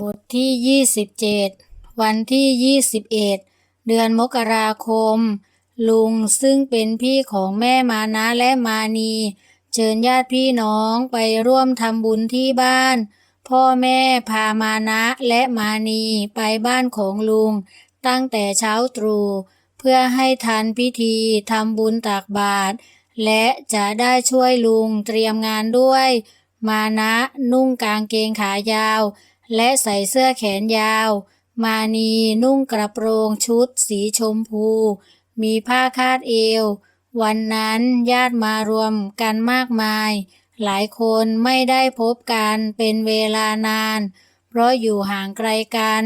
บทที่27วันที่21เดือนมกราคม ลุงซึ่งเป็นพี่ของแม่มานะและมานี เชิญญาติพี่น้องไปร่วมทำบุญที่บ้าน พ่อแม่พามานะและมานีไปบ้านของลุง ตั้งแต่เช้าตรู่เพื่อให้ทันพิธีทำบุญตักบาตรและจะได้ช่วยลุงเตรียมงานด้วย มานะนุ่งกางเกงขายาว และใส่เสื้อแขนยาว มานีนุ่งกระโปรงชุดสีชมพู มีผ้าคาดเอว วันนั้นญาติมารวมกันมากมาย หลายคนไม่ได้พบกันเป็นเวลานาน เพราะอยู่ห่างไกลกัน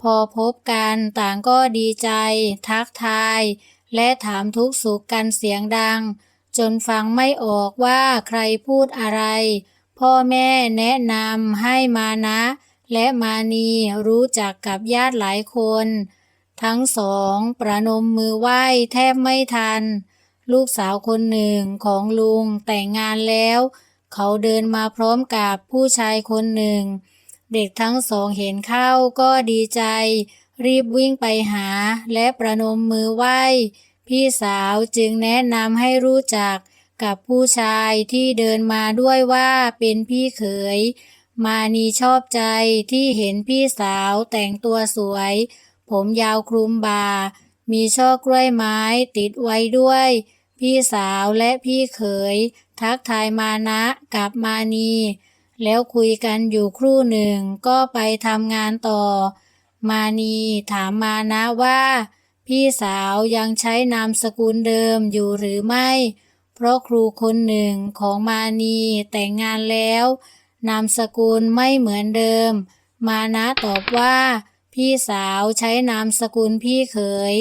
พอพบกันต่างก็ดีใจ ทักทาย และถามทุกสุขกันเสียงดัง จนฟังไม่ออกว่าใครพูดอะไร พ่อแม่แนะนำให้มานะ และมานีรู้จักกับญาติหลายคน ทั้งสองประนมมือไหว้แทบไม่ทัน ลูกสาวคนหนึ่งของลุงแต่งงานแล้ว เขาเดินมาพร้อมกับผู้ชายคนหนึ่ง เด็กทั้งสองเห็นเข้าก็ดีใจ รีบวิ่งไปหาและประนมมือไหว้ พี่สาวจึงแนะนำให้รู้จักกับผู้ชายที่เดินมาด้วยว่าเป็นพี่เขย มานีชอบใจที่เห็นพี่สาวแต่งตัวสวย ผมยาวคลุมบ่า มีช่อกล้วยไม้ติดไว้ด้วย พี่สาวและพี่เขย ทักทายมานะกับมานี แล้วคุยกันอยู่ครู่หนึ่งก็ไปทำงานต่อ มานีถามมานะว่า พี่สาวยังใช้นามสกุลเดิมอยู่หรือไม่ เพราะครูคนหนึ่งของมานีแต่งงานแล้ว นามสกุลไม่เหมือนเดิม มานะตอบว่า พี่สาวใช้นามสกุลพี่เขย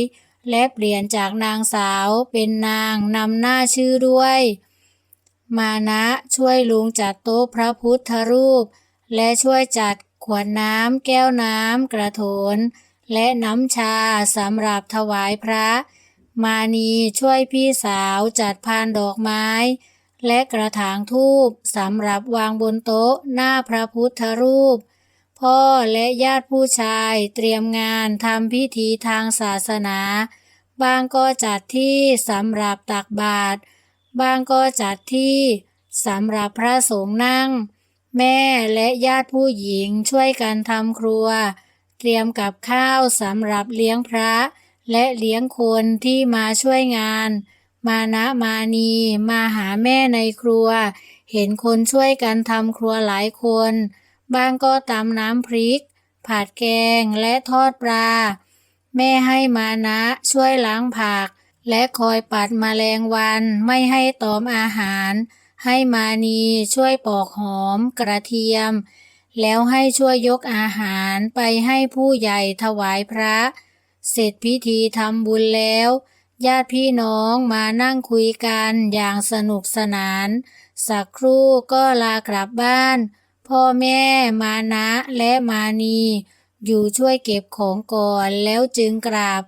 และเปลี่ยนจากนางสาวเป็นนางนำหน้าชื่อด้วย มานะช่วยลุงจัดโต๊ะพระพุทธรูป และช่วยจัดขวดน้ำแก้วน้ำกระโถน และน้ำชาสำหรับถวายพระ มานีช่วยพี่สาวจัดพานดอกไม้ และกระถางทูบสำหรับวางบนโต๊ะหน้าพระพุทธรูป พ่อและญาติผู้ชายเตรียมงานทำพิธีทางศาสนา บางก็จัดที่สำหรับตักบาตรบางก็จัดที่สำหรับพระสงฆ์นั่ง แม่และญาติผู้หญิงช่วยกันทำครัว เตรียมกับข้าวสำหรับเลี้ยงพระ และเลี้ยงคนที่มาช่วยงาน มานะมานี มาหาแม่ในครัว เห็นคนช่วยกันทำครัวหลายคนบางก็ตำน้ำพริก ผัดแกงและทอดปลา แม่ให้มานะช่วยล้างผัก และคอยปัดมแมลงวันไม่ให้ตอมอาหาร ให้มานีช่วยปอกหอมกระเทียม แล้วให้ช่วยยกอาหารไปให้ผู้ใหญ่ถวายพระ เสร็จพิธีทำบุญแล้ว ญาติพี่น้องมานั่งคุยกันอย่างสนุกสนาน สักครู่ก็ลากลับบ้าน พ่อแม่มานะและมานี อยู่ช่วยเก็บของก่อนแล้วจึงกลับ